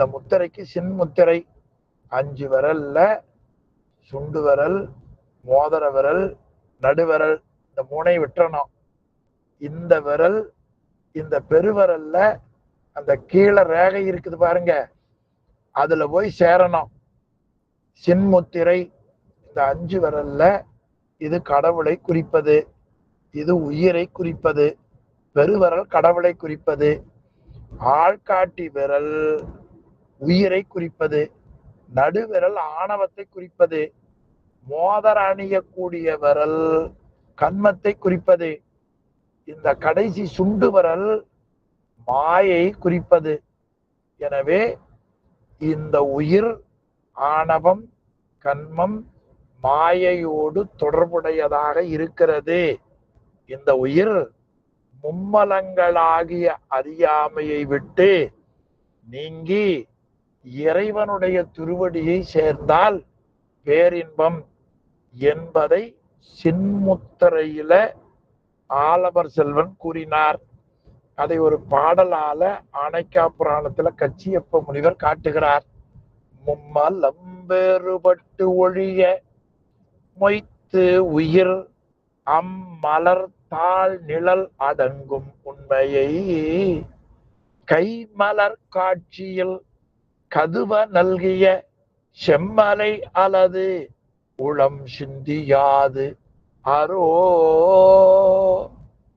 இந்த முத்திரைக்கு சின் முத்திரை அஞ்சு விரல்ல சுண்டு விரல் மோதிர விரல் நடுவிரல் இந்த மூனை விட்டுறணும். இந்த விரல் இந்த பெருவிரல்ல அந்த கீழே ரேகை இருக்குது பாருங்க. அதுல போய் சேரணும். சின்முத்திரை இந்த அஞ்சு விரல்ல இது கடவுளை குறிப்பது. இது உயிரை குறிப்பது. பெருவரல் கடவுளை குறிப்பது. ஆள்காட்டி விரல் உயிரை குறிப்பது நடுவிரல் ஆணவத்தை குறிப்பது மோதர அணியக்கூடிய விரல் கண்மத்தை குறிப்பது இந்த கடைசி சுண்டு விரல் மாயை குறிப்பது. எனவே இந்த உயிர் ஆணவம் கண்மம் மாயையோடு தொடர்புடையதாக இருக்கிறது. இந்த உயிர் மும்மலங்களாகிய அறியாமையை விட்டு நீங்கி இறைவனுடைய திருவடியை சேர்ந்தால் பேரின்பம் என்பதை சின்முத்தரையில ஆலவர் செல்வன் கூறினார். அதை ஒரு பாடலால ஆணைக்கா புராணத்துல கச்சியப்ப முனிவர் காட்டுகிறார். மும்மலம்பேறுபட்டு ஒழிய மொய்த்து உயிர் அம்மலர் தாழ் நிழல் அடங்கும் உண்மையை. கைமலர் காட்சியில் கதுவ நல்கிய செம்மலை அலது உளம் சிந்தியாது அரோ